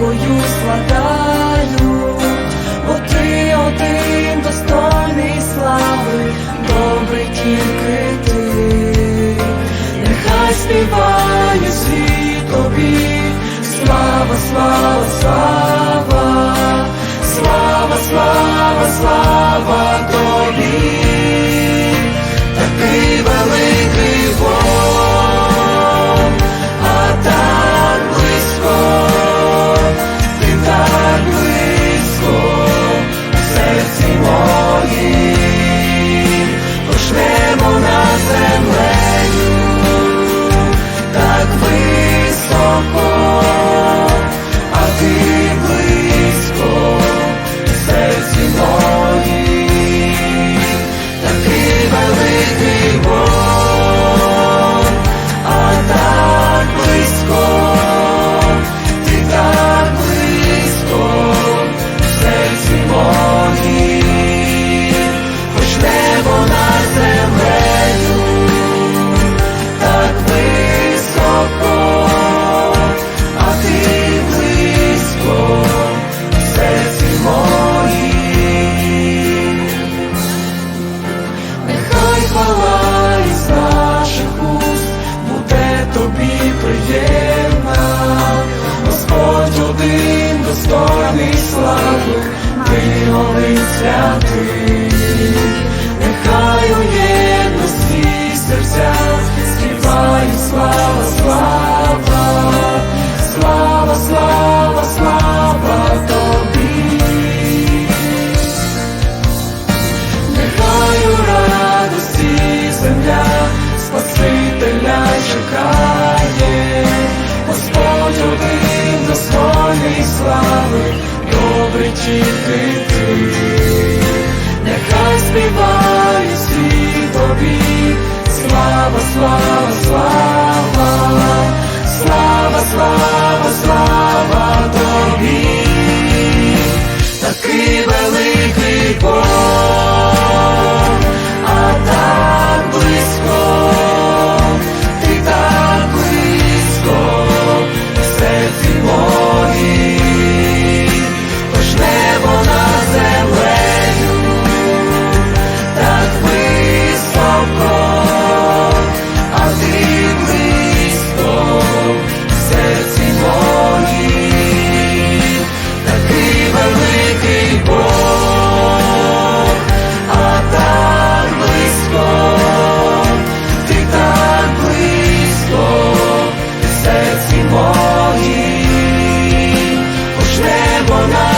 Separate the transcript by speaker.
Speaker 1: Подякою складаю, бо ти один достойний слави, добрий тільки ти, нехай співає світ тобі, слава, слава, слава, слава, слава, слава співає світові, слава, слава, слава, слава, слава. wanna